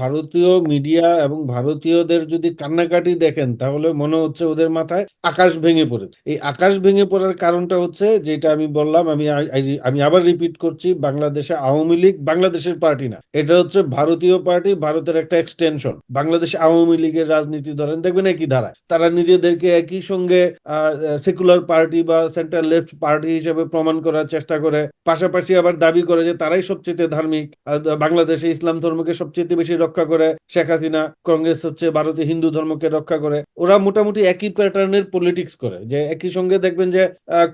ভারতীয় মিডিয়া এবং ভারতীয়দের যদি কান্নাকাটি দেখেন, তাহলে মনে হচ্ছে ওদের মাথায় আকাশ ভেঙে পড়েছে। এই আকাশ ভেঙে পড়ার কারণটা হচ্ছে যেটা আমি বললাম, আমি আমি আবার রিপিট করছি, বাংলাদেশে আওয়ামী লীগ বাংলাদেশের পার্টি না। এটা হচ্ছে ভারতীয় পার্টি ভারতের একটা এক্সটেনশন বাংলাদেশ আওয়ামী লীগের রাজনীতি ধরেন, দেখবেন একই ধারায়। তারা নিজেদেরকে একই সঙ্গে সেকুলার পার্টি বা সেন্ট্রাল লেফট পার্টি হিসেবে প্রমাণ করার চেষ্টা করে। পাশাপাশি আবার দাবি করে যে তারাই সবচেয়ে ধার্মিক বাংলাদেশে ইসলাম ধর্মকে সবচেয়ে বেশি রক্ষা করে, শেখ হাসিনা কংগ্রেস হচ্ছে ভারতে হিন্দু ধর্মকে রক্ষা করে। ওরা মোটামুটি একই প্যাটার্নের পলিটিক্স করে। যে একই সঙ্গে দেখবেন যে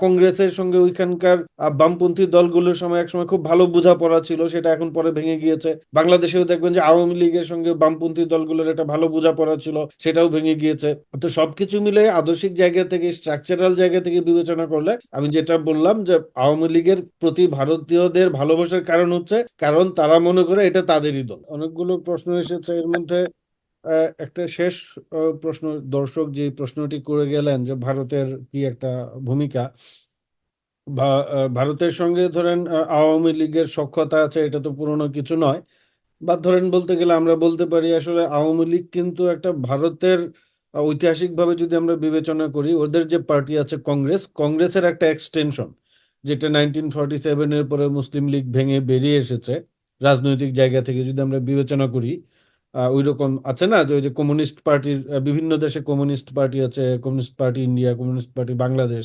কংগ্রেসের সঙ্গে ওইখানকার বামপন্থী দলগুলোর সময় এক সময় খুব ভালো বোঝাপড়া ছিল, সেটা এখন পরে ভেঙে গিয়েছে। বাংলাদেশেও দেখবেন যে আওয়ামী লীগের সঙ্গে বামপন্থী দলগুলোর একটা ভালো বোঝাপড়া ছিল, সেটাও ভেঙে গিয়েছে। তো সবকিছু মিলে আদর্শিক জায়গা থেকে স্ট্রাকচারাল জায়গা থেকে বিবেচনা করলে, আমি যেটা বললাম যে আওয়ামী লীগের প্রতি ভারতীয়দের ভালোবাসার কারণ হচ্ছে, কারণ তারা মনে করে এটা তাদেরই দল। অনেকগুলো প্রশ্ন এসেছে এর মধ্যে একটা শেষ প্রশ্ন, দর্শক যে প্রশ্নটি করে গেলেন যে ভারতের কি একটা ভূমিকা ভারতের সঙ্গে ধরেন আওয়ামী লীগের সক্ষতা আছে, এটা তো পুরনো কিছু নয়, বা ধরেন বলতে গেলে আমরা বলতে পারি আসলে আওয়ামী লীগ কিন্তু একটা ভারতের ঐতিহাসিকভাবে যদি আমরা বিবেচনা করি, ওদের যে পার্টি আছে কংগ্রেস, কংগ্রেসের একটা এক্সটেনশন যেটা নাইনটিন ফর্টি সেভেনের পরে মুসলিম লীগ ভেঙে বেরিয়ে এসেছে। রাজনৈতিক জায়গা থেকে যদি আমরা বিবেচনা করি ওই রকম আছে না যে ওই যে কমিউনিস্ট পার্টির বিভিন্ন দেশে কমিউনিস্ট পার্টি আছে, communist party India, communist party Bangladesh,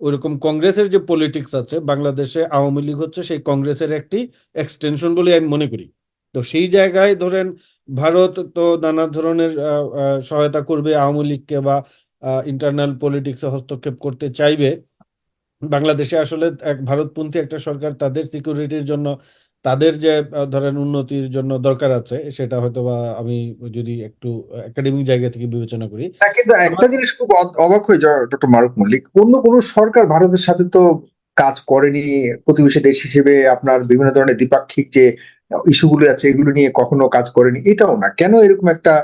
ওইরকম কংগ্রেসের যে পলিটিক্স আছে, বাংলাদেশে আওয়ামী লীগ হচ্ছে সেই কংগ্রেসের একটি এক্সটেনশন বলে আমি মনে করি। তো সেই জায়গায় ধরেন ভারত তো নানা ধরনের সহায়তা করবে আওয়ামী লীগকে বা ইন্টারনাল পলিটিক্সে হস্তক্ষেপ করতে চাইবে। বাংলাদেশে আসলে এক ভারতপন্থী একটা সরকার তাদের সিকিউরিটির জন্য তাদের যে ধরেন উন্নতির জন্য দরকার আছে সেটা হয়তো বা আমি যদি একটু একাডেমিক জায়গা থেকে বিবেচনা করি। কিন্তু একটা জিনিস খুব অবাক হয়ে যায় ডক্টর মারুফ মল্লিক অন্য কোনো সরকার ভারতের সাথে তো কাজ করেনি প্রতিবেশী দেশ হিসেবে আপনার বিভিন্ন ধরনের দ্বিপাক্ষিক যে ইস্যুগুলো আছে এগুলো নিয়ে কখনো কাজ করেনি এটাও না। কেন এরকম একটা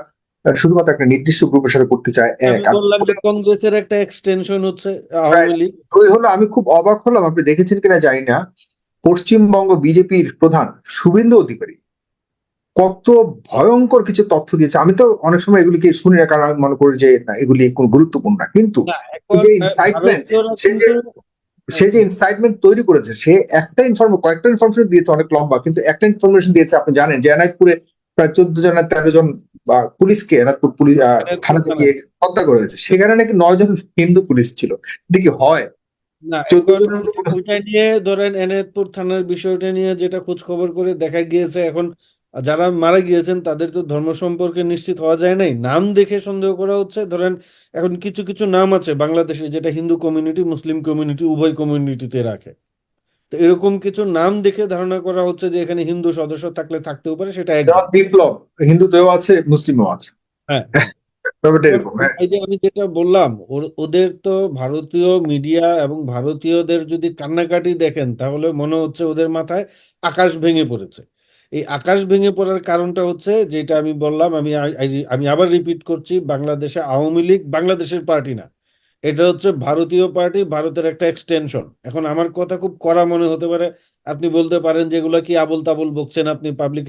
শুধুমাত্র একটা নির্দিষ্ট গ্রুপের সাথে করতে চায় এক? কংগ্রেসের একটা এক্সটেনশন হচ্ছে আওয়ামী লীগ? ওই হলো আমি খুব অবাক হলাম আপনি দেখেছেন কিনা জানি না। পশ্চিমবঙ্গ বিজেপির প্রধান শুভেন্দু অধিকারী। কত ভয়ঙ্কর কিছু তথ্য দিয়েছে। আমি তো অনেক সময় এগুলিকে শুনি না কারণ আমি মনে করি যে না এগুলি কোনো গুরুত্বপূর্ণ না। কিন্তু যে ইনসাইটমেন্ট সে যে সে যে ইনসাইটমেন্ট তৈরি করেছে সে একটা ইনফরমেশন কয়েকটা ইনফরমেশন দিয়েছে অনেক লম্বা কিন্তু একটা ইনফরমেশন দিয়েছে আপনি জানেন যে এনায়তপুরে প্রায় চোদ্দ জন তেরো জন বা পুলিশকে এনায়তপুর পুলিশ থানা থেকে হত্যা করেছে সেখানে নাকি নয় জন হিন্দু পুলিশ ছিল। এটা কি হয়? না ওইটা নিয়ে ধরেন এনায়তপুর থানার বিষয়টা নিয়ে যেটা খোঁজ খবর করে দেখা গিয়েছে এখন যারা মারা গিয়েছেন তাদের তো ধর্ম সম্পর্কে নিশ্চিত হওয়া যায় নাই। নাম দেখে সন্দেহ করা হচ্ছে ধরেন এখন কিছু কিছু নাম আছে বাংলাদেশে যেটা হিন্দু কমিউনিটি মুসলিম কমিউনিটি উভয় কমিউনিটিতে রাখে। তো এরকম কিছু নাম দেখে ধারণা করা হচ্ছে যে এখানে হিন্দু সদস্য থাকলে থাকতেও পারে সেটা বিপ্লব হিন্দুতেও আছে মুসলিমও আছে। হ্যাঁ। হ্যাঁ। এই যে আমি যেটা বললাম ওদের তো ভারতীয় মিডিয়া এবং ভারতীয়দের যদি কান্নাকাটি দেখেন তাহলে মনে হচ্ছে ওদের মাথায় আকাশ ভেঙে পড়েছে। এই আকাশ ভেঙে পড়ার কারণটা হচ্ছে যেটা আমি বললাম আমি আমি আবার রিপিট করছি বাংলাদেশে আওয়ামী লীগ বাংলাদেশের পার্টি না। এটা হচ্ছে ভারতীয় পার্টি ভারতের একটা এক্সটেনশন এখন আমার কথা খুব কড়া মনে হতে পারে আপনি বলতে পারেন যেগুলো কি আবল তাবল বকছেন আপনি পাবলিক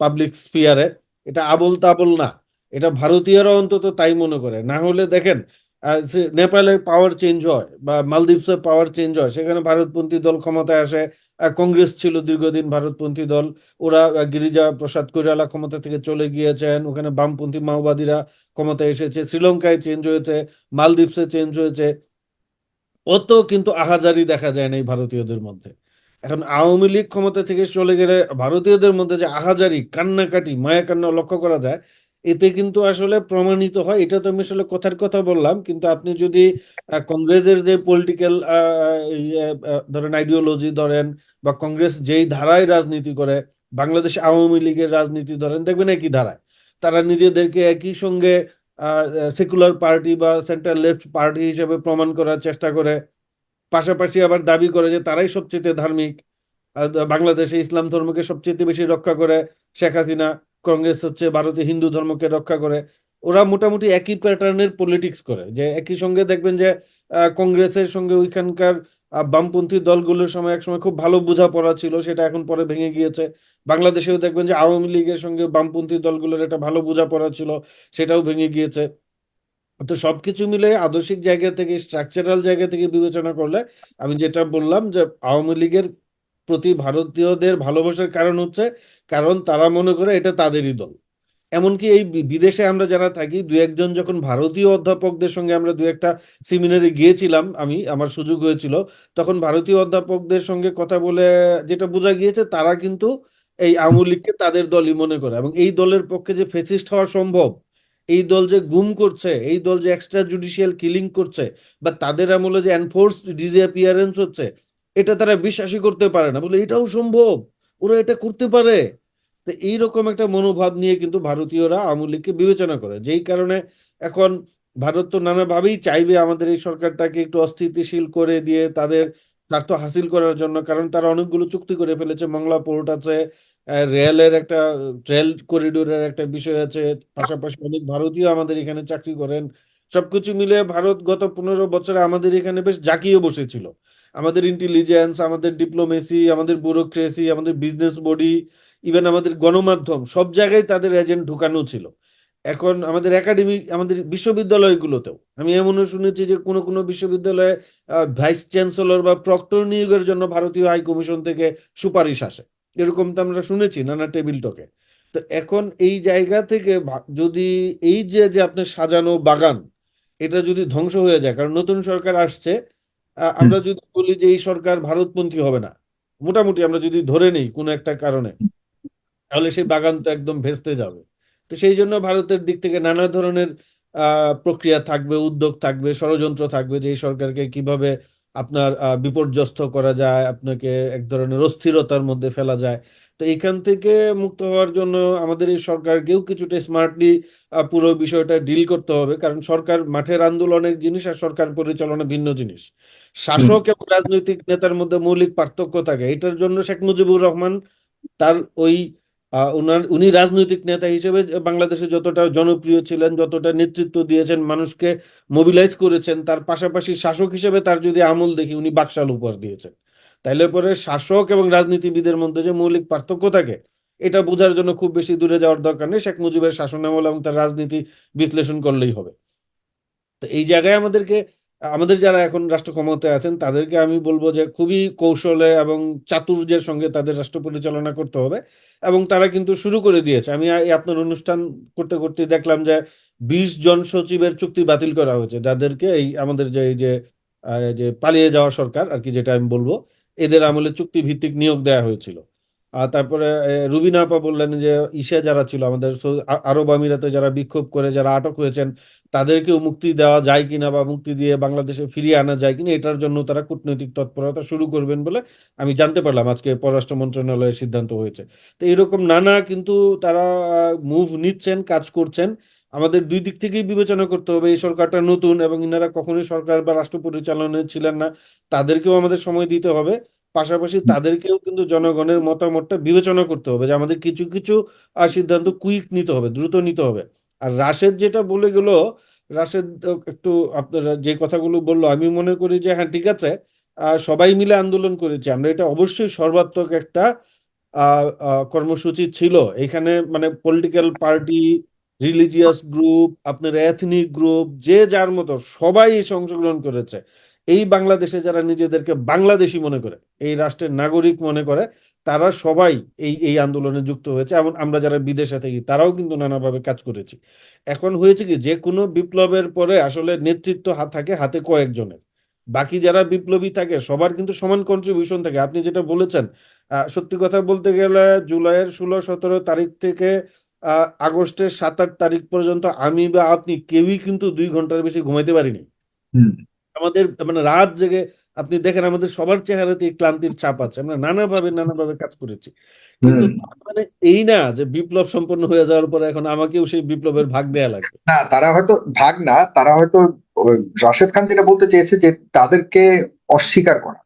পাবলিক স্পিয়ারে এটা আবল তাবল না। এটা ভারতীয়রা অন্তত তাই মনে করে। না হলে দেখেন নেপালের পাওয়ার চেঞ্জ হয় বা মালদ্বীপসের পাওয়ার চেঞ্জ হয়, সেখানে ভারতপন্থী দল ক্ষমতায় আসে কংগ্রেস ছিল দীর্ঘদিন ভারতপন্থী দল, ওরা গিরিজা প্রসাদ কৈরালা ক্ষমতা থেকে চলে গিয়েছেন, ওখানে বামপন্থী মাওবাদীরা ক্ষমতায় এসেছে, শ্রীলঙ্কায় চেঞ্জ হয়েছে, মালদ্বীপসে চেঞ্জ হয়েছে। অত কিন্তু আহাজারি দেখা যায় না এই ভারতীয়দের মধ্যে। এখন আওয়ামী লীগ ক্ষমতা থেকে চলে গেলে ভারতীয়দের মধ্যে যে আহাজারি, কান্নাকাটি, মায়া কান্না লক্ষ্য করা যায় এতে কিন্তু আসলে প্রমাণিত হয়। এটা তো আমি আসলে কথার কথা বললাম, কিন্তু আপনি যদি কংগ্রেসের যে পলিটিক্যাল ধরেন আইডিওলজি ধরেন বা কংগ্রেস যেই ধারায় রাজনীতি করে, বাংলাদেশ আওয়ামী লীগের রাজনীতি ধরেন, দেখবেন একই ধারায়। তারা নিজেদেরকে একই সঙ্গে সেকুলার পার্টি বা সেন্ট্রাল লেফট পার্টি হিসেবে প্রমাণ করার চেষ্টা করে। পাশাপাশি আবার দাবি করে যে তারাই সবচেয়ে ধার্মিক। বাংলাদেশে ইসলাম ধর্মকে সবচেয়ে বেশি রক্ষা করে শেখ হাসিনা। কংগ্রেস হচ্ছে ভারতে হিন্দু ধর্মকে রক্ষা করে, ওরা মোটামুটি একই প্যাটার্নের পলিটিক্স করে, যে একই সঙ্গে দেখবেন যে কংগ্রেসের সঙ্গে ওইখানকার বামপন্থী দলগুলোর সময় একসময় খুব ভালো বোঝাপড়া ছিল, সেটা এখন পরে ভেঙে গিয়েছে। বাংলাদেশেও দেখবেন যে আওয়ামী লীগের সঙ্গে বামপন্থী দলগুলোর একটা ভালো বোঝাপড়া ছিল, সেটাও ভেঙে গিয়েছে। তো সবকিছু মিলে আদর্শিক জায়গা থেকে স্ট্রাকচারাল জায়গা থেকে বিবেচনা করলে, আমি যেটা বললাম যে আওয়ামী লীগের প্রতি ভারতীয়দের ভালোবাসার কারণ হচ্ছে, কারণ তারা মনে করে এটা তাদেরই দল। এমনকি এই বিদেশে আমরা যারা থাকি, দু একজন যখন ভারতীয় অধ্যাপকদের সঙ্গে আমরা দু একটা সেমিনারে গিয়েছিলাম, আমি, আমার সুযোগ হয়েছিল, তখন ভারতীয় অধ্যাপকদের সঙ্গে কথা বলে যেটা বোঝা গিয়েছে, তারা কিন্তু এই আওয়ামী লীগকে তাদের দলই মনে করে এবং এই দলের পক্ষে যে ফেসিস্ট হওয়া সম্ভব, এই দল যে গুম করছে, এই দল যে এক্সট্রা জুডিশিয়াল কিলিং করছে, বা তাদের আমলে যে এনফোর্স ডিসঅ্যাপিয়ারেন্স হচ্ছে এটা তারা বিশ্বাসই করতে পারে না। বলে, এটাও সম্ভব। ওরা এটা করতে পারে। তো এইরকম একটা মনোভাব নিয়ে কিন্তু ভারতীয়রা আওয়ামী লীগকে বিবেচনা করে। যেই কারণে এখন ভারত তো নানাভাবেই চাইবে আমাদের এই সরকারটাকে একটু অস্থিতিশীল করে দিয়ে তাদের স্বার্থ হাসিল করার জন্য। কারণ তারা অনেকগুলো চুক্তি করে ফেলেছে। মংলা পোর্ট আছে রেলের একটা, রেল করিডোরের একটা বিষয় আছে। পাশাপাশি অনেক ভারতীয় আমাদের এখানে চাকরি করেন। সবকিছু মিলে ভারত গত পনেরো বছরে আমাদের এখানে বেশ জাকিয়ে বসেছিল। আমাদের ইন্টেলিজেন্স আমাদের ডিপ্লোমেসি আমাদের ব্যুরোক্রেসি আমাদের বিজনেস বডি ইভেন আমাদের গণমাধ্যম, সব জায়গায় তাদের এজেন্ট ঢুকানো ছিল। এখন আমাদের একাডেমি আমাদের বিশ্ববিদ্যালয়গুলোতেও, আমি এমনও শুনেছি যে কোনো কোনো বিশ্ববিদ্যালয়ে ভাইস চ্যান্সেলর বা প্রক্টর নিয়োগের জন্য ভারতীয় হাই কমিশন থেকে সুপারিশ আসে। এরকম তো আমরা শুনেছি নানা টেবিল টকে তো এখন এই জায়গা থেকে যদি এই যে যে আপনার সাজানো বাগান, এটা যদি ধ্বংস হয়ে যায়, কারণ নতুন সরকার আসছে আমরা যদি বলি যে এই সরকার ভারতপন্থী হবে না মোটামুটি আমরা যদি ধরে নেই কোনো একটা কারণে তাহলে সেই বাগান তো একদম ভেস্তে যাবে। তো সেই জন্য ভারতের দিক থেকে নানা ধরনের আহ, প্রক্রিয়া থাকবে উদ্যোগ থাকবে ষড়যন্ত্র থাকবে যে এই সরকারকে কীভাবে আপনার বিপর্যস্ত করা যায় আপনাকে এক ধরনের অস্থিরতার মধ্যে ফেলা যায়। তো এখান থেকে মুক্ত হওয়ার জন্য আমাদের এই সরকারকেও কিছুটা স্মার্টলি পুরো বিষয়টা ডিল করতে হবে। কারণ সরকার মাঠের আন্দোলনের জিনিস আর সরকার পরিচালনা ভিন্ন জিনিস। শাসক এবং রাজনৈতিক নেতার মধ্যে মৌলিক পার্থক্য থাকে। এটার জন্য শেখ মুজিবুর রহমান তার ওই উনি রাজনৈতিক নেতা হিসেবে বাংলাদেশে যতটা জনপ্রিয় ছিলেন যতটা নেতৃত্ব দিয়েছেন মানুষকে মোবিলাইজ করেছেন তার পাশাপাশি শাসক হিসেবে তার যদি আমল দেখি উনি বাকশাল উপহার দিয়েছেন। তাইলে পরে শাসক এবং রাজনীতিবিদের মধ্যে যে মৌলিক পার্থক্য থাকে, এটা বোঝার জন্য খুব বেশি দূরে যাওয়ার দরকার নেই। শেখ মুজিবের শাসনামল এবং তার রাজনীতি বিশ্লেষণ করলেই হবে। তো এই জায়গায় আমাদেরকে, আমাদের যারা এখন রাষ্ট্র ক্ষমতায় আছেন, তাদেরকে আমি বলব যে খুবই কৌশলে এবং চাতুর্যের সঙ্গে তাদের রাষ্ট্র পরিচালনা করতে হবে এবং তারা কিন্তু শুরু করে দিয়েছে। আমি আপনার অনুষ্ঠান করতে করতে দেখলাম যে বিশ জন সচিবের চুক্তি বাতিল করা হয়েছে। যাদেরকে এই আমাদের যে, এই যে যে পালিয়ে যাওয়া সরকার আর কি যেটা আমি বলব এদের আমলে চুক্তি ভিত্তিক নিয়োগ দেওয়া হয়েছিল। আর তারপরে রুবিনা আপা বললেন যে ইসে যারা ছিল, আমাদের আরব আমিরাতে যারা বিক্ষোভ করে, যারা আটক হয়েছেন, তাদেরকেও মুক্তি দেওয়া যায় কিনা বা মুক্তি দিয়ে বাংলাদেশে ফিরিয়ে আনা যায় কিনা, এটার জন্য তারা কূটনৈতিক তৎপরতা শুরু করবেন বলে আমি জানতে পারলাম। আজকে পররাষ্ট্র মন্ত্রণালয়ের সিদ্ধান্ত হয়েছে। তো এরকম নানা কিন্তু তারা মুভ নিচ্ছেন, কাজ করছেন। আমাদের দুই দিক থেকেই বিবেচনা করতে হবে এই সরকারটা নতুন এবং ইনারা কখনোই সরকার বা রাষ্ট্র পরিচালনায় ছিলেন না তাদেরকেও আমাদের সময় দিতে হবে। পাশাপাশি তাদেরকেও কিন্তু জনগণের মতামতটা বিবেচনা করতে হবে যে আমাদের কিছু কিছু সিদ্ধান্ত কুইক নিতে হবে দ্রুত নিতে হবে। আর রাশেদ যেটা বলে গেল রাশেদ একটু আপনারা যে কথাগুলো বলল আমি মনে করি যে হ্যাঁ ঠিক আছে সবাই মিলে আন্দোলন করেছি আমরা এটা অবশ্যই সর্বাত্মক একটা কর্মসূচি ছিল। এখানে মানে পলিটিক্যাল পার্টি রিলিজিয়াস গ্রুপ আপনার এথনিক গ্রুপ যে যার মতো সবাই এসে অংশগ্রহণ করেছে। এই বাংলাদেশে যারা নিজেদেরকে বাংলাদেশি মনে করে, এই রাষ্ট্রের নাগরিক মনে করে, তারা সবাই এই এই আন্দোলনে যুক্ত হয়েছে এবং আমরা যারা বিদেশে থাকি, তারাও কিন্তু নানাভাবে কাজ করেছি। এখন হয়েছে কি, যে কোনো বিপ্লবের পরে আসলে নেতৃত্ব থাকে হাতে কয়েকজনের। বাকি যারা বিপ্লবী থাকে, সবার কিন্তু সমান কন্ট্রিবিউশন থাকে। আপনি যেটা বলেছেন সত্যি কথা বলতে গেলে জুলাইয়ের ষোলো সতেরো তারিখ থেকে আগস্টের সাত আট তারিখ পর্যন্ত আমি বা আপনি কেউই কিন্তু দুই ঘণ্টার বেশি ঘুমাইতে পারিনি। আমাদের মানে রাত জেগে আপনি দেখেন আমাদের সবার চেহারাতে এই ক্লান্তির ছাপ আছে। আমরা নানাভাবে নানাভাবে কাজ করেছি। কিন্তু মানে এই না যে বিপ্লব সম্পন্ন হয়ে যাওয়ার পরে এখন আমাকেও সেই বিপ্লবের ভাগ দেয়া লাগবে। না তারা হয়তো ভাগ না তারা হয়তো রাশেদ খান যেটা বলতে চেয়েছে যে তাদেরকে অস্বীকার করা।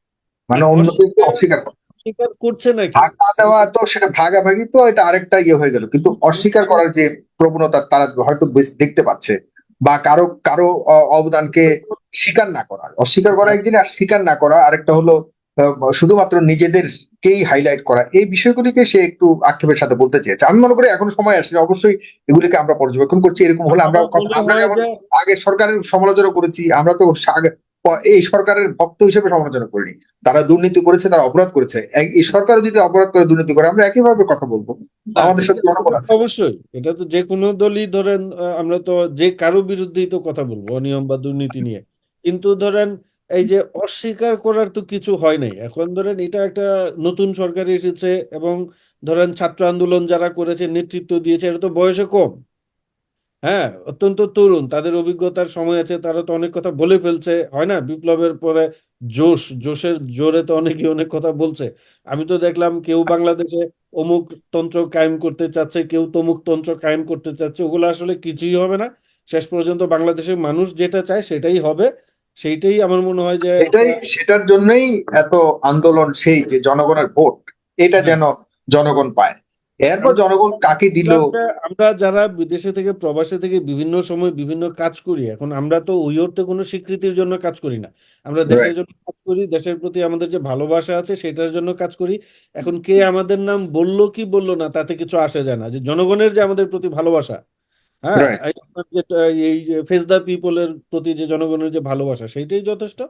মানে অন্যদেরকে অস্বীকার করা। স্বীকার করছে নাকি? ভাগ না দেওয়া তো সেটা ভাগাভাগি তো এটা আরেকটা ইয়ে হয়ে গেল। কিন্তু অস্বীকার করার যে প্রবণতা তারা হয়তো বেশ দেখতে পাচ্ছে বা কারও কারও অবদানকে স্বীকার না করা। অস্বীকার করা একদিন আর স্বীকার না করা আরেকটা হলো শুধুমাত্র নিজেদেরকেই হাইলাইট করা। এই বিষয়গুলিকে সে একটু আক্ষেপের সাথে বলতে চেয়েছে। আমি মনে করি এখন সময় আসছে অবশ্যই এগুলিকে আমরা পর্যবেক্ষণ করছি। এরকম হলে আমরা আমরা যেমন সরকারের সমালোচনা করেছি আমরা তো এই সরকারের ভক্ত হিসেবে সমালোচনা করিনি। তারা দুর্নীতি করেছে তারা অপরাধ করেছে। এই সরকারও যদি অপরাধ করে দুর্নীতি করে আমরা একইভাবে কথা বলব। আমাদের সাথে অবশ্যই। এটা তো যে কোনো দলই ধরেন আমরা তো যে কারও বিরুদ্ধেই তো কথা বলব অনিয়ম বা দুর্নীতি নিয়ে। কিন্তু ধরেন এই যে অস্বীকার করার তো কিছু হয় নাই। এখন ধরেন এটা একটা নতুন সরকার এসেছে এবং ধরেন ছাত্র আন্দোলন যারা করেছে নেতৃত্ব দিয়েছে এটা তো বয়সে কম। হ্যাঁ অত্যন্ত তরুণ। তাদের অভিজ্ঞতার সময় আছে তারা তো অনেক কথা বলে ফেলছে। হয় না? বিপ্লবের পরে জোশ জোশের জোরে তো অনেকে অনেক কথা বলছে। আমি তো দেখলাম কেউ বাংলাদেশে অমুক তন্ত্র কায়েম করতে চাচ্ছে কেউ তমুক তন্ত্র কায়েম করতে চাচ্ছে ওগুলো আসলে কিছুই হবে না। শেষ পর্যন্ত বাংলাদেশের মানুষ যেটা চায় সেটাই হবে। সেইটাই আমার মনে হয় যে এটাই সেটার জন্যই এত আন্দোলন সেই যে জনগণের ভোট এটা যেন জনগণ পায়। এরপর জনগণ কাকে দিল? আমরা যারা বিদেশে থেকে প্রবাসে থেকে বিভিন্ন সময় বিভিন্ন কাজ করি এখন আমরা তো ওই অর্থে কোনো স্বীকৃতির জন্য কাজ করি না। আমরা দেশের জন্য কাজ করি দেশের প্রতি আমাদের যে ভালোবাসা আছে সেটার জন্য কাজ করি। এখন কে আমাদের নাম বলল কি বলল না তাতে কিছু আসে যায় না। যে জনগণের যে আমাদের প্রতি ভালোবাসা হ্যাঁ. এই ফেস দ্য পিপলের প্রতি যে জনগণের যে ভালোবাসা সেইটাই যথেষ্ট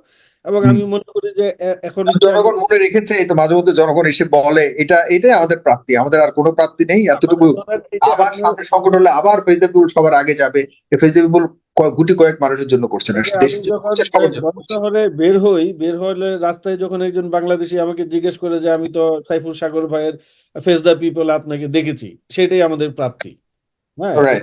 এবং আমি মনে করি যে এখন জনগণ মনে রেখেছে এই তো মাঝে মধ্যে জনগণ এসে বলে এটা এটাই আমাদের প্রাপ্তি আমাদের আর কোনো প্রাপ্তি নেই এতটুকু আবার সামনে সংকট হলে আবার ফেসবুক সবার আগে যাবে ফেসবুক গুটি কয়েক মানুষের জন্য করছে না। শহরে বের হই বের হলে রাস্তায় যখন একজন বাংলাদেশি আমাকে জিজ্ঞেস করে যে আমি তো সাইফুল সাগর ভাইয়ের ফেস দ্য পিপল আপনাকে দেখেছি সেটাই আমাদের প্রাপ্তি হ্যাঁ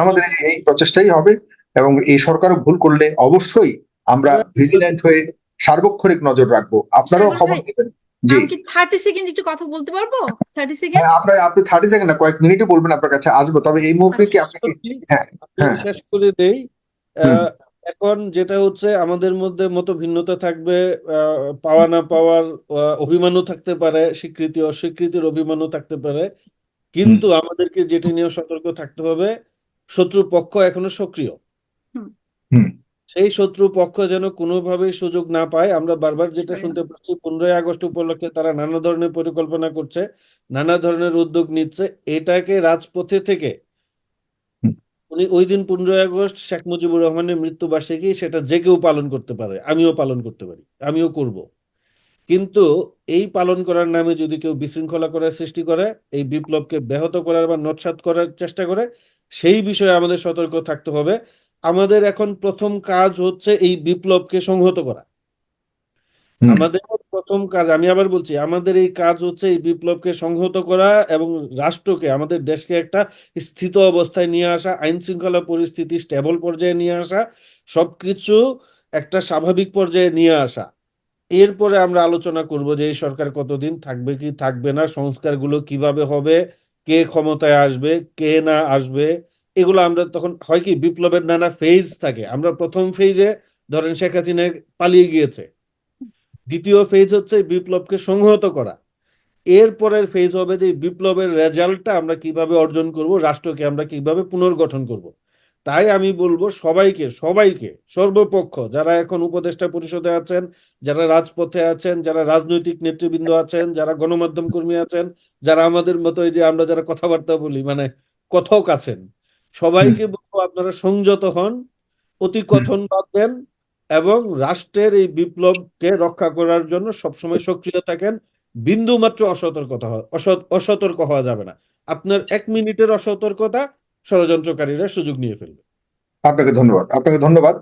আমাদের এই- প্রচেষ্টাই হবে এবং এই সরকারও ভুল করলে অবশ্যই আমরা ভিজিল্যান্ট হয়ে সার্বক্ষণিক নজর রাখব। আপনারাও খবর দেবেন? জি। থার্টি সেকেন্ড একটু কথা বলতে পারব? থার্টি সেকেন্ড হ্যাঁ আপনার আপনি থার্টি সেকেন্ড না কয়েক মিনিটই বলবেন আপনার কাছে আসব। তবে এই মুহূর্তে কি আপনি হ্যাঁ, হ্যাঁ। শেষ করে দেই। এখন যেটা হচ্ছে আমাদের মধ্যে মত ভিন্নতা থাকবে। আহ, পাওয়া না পাওয়ার অভিমানও থাকতে পারে স্বীকৃতি অস্বীকৃতির অভিমানও থাকতে পারে। কিন্তু আমাদেরকে যেটা নিয়ে সতর্ক থাকতে হবে শত্রু পক্ষ এখনও সক্রিয়। সেই শত্রু পক্ষ যেন কোনোভাবেই সুযোগ না পায় আমরা বারবার যেটা শুনতে পাচ্ছি পনেরোই আগস্ট উপলক্ষে তারা নানা ধরনের পরিকল্পনা করছে নানা ধরনের উদ্যোগ নিচ্ছে এটাকে রাজপথে থেকে উনি ওই দিন পনেরোই আগস্ট শেখ মুজিবুর রহমানের মৃত্যুবার্ষিকী সেটা যে কেউ পালন করতে পারে আমিও পালন করতে পারি আমিও করব। কিন্তু এই পালন করার নামে যদি কেউ বিশৃঙ্খলা করার সৃষ্টি করে এই বিপ্লবকে ব্যাহত করার বা নস্যাৎ করার চেষ্টা করে সেই বিষয়ে আমাদের সতর্ক থাকতে হবে। আমাদের এখন প্রথম কাজ হচ্ছে এই বিপ্লবকে সংহত করা। আমাদের প্রথম কাজ আমি আবার বলছি আমাদের এই কাজ হচ্ছে এই বিপ্লবকে সংহত করা এবং রাষ্ট্রকে আমাদের দেশকে একটা স্থিত অবস্থায় নিয়ে আসা আইন শৃঙ্খলা পরিস্থিতি স্টেবল পর্যায়ে নিয়ে আসা সবকিছু একটা স্বাভাবিক পর্যায়ে নিয়ে আসা। এরপরে আমরা আলোচনা করব যে এই সরকার কতদিন থাকবে কি থাকবে না, সংস্কারগুলো কীভাবে হবে, কে ক্ষমতায় আসবে, কে না আসবে, এগুলো আমরা তখন, হয় কি বিপ্লবের নানা ফেজ থাকে। আমরা প্রথম ফেজে ধরেন শেখ হাসিনা পালিয়ে গিয়েছে। দ্বিতীয় ফেজ হচ্ছে বিপ্লবকে সংহত করা। এরপরের ফেজ হবে যে বিপ্লবের রেজাল্টটা আমরা কীভাবে অর্জন করব, রাষ্ট্রকে আমরা কীভাবে পুনর্গঠন করব। তাই আমি বলব সবাইকে সবাইকে সর্বপক্ষ যারা এখন উপদেষ্টা পরিষদে আছেন যারা রাজপথে আছেন যারা রাজনৈতিক নেতৃবৃন্দ আছেন যারা গণমাধ্যম কর্মী আছেন যারা আমাদের মতো এই যে আমরা যারা কথাবার্তা বলি মানে কথক আছেন সবাইকে বলব আপনারা সংযত হন অতি কথন বাদ দেন এবং রাষ্ট্রের এই বিপ্লবকে রক্ষা করার জন্য সবসময় সক্রিয় থাকেন। বিন্দু মাত্র অসতর্কতা অসতর্ক হওয়া যাবে না। আপনার এক মিনিটের অসতর্কতা ষড়যন্ত্রকারীরা সুযোগ নিয়ে ফেলবে। আপনাকে ধন্যবাদ। আপনাকে ধন্যবাদ।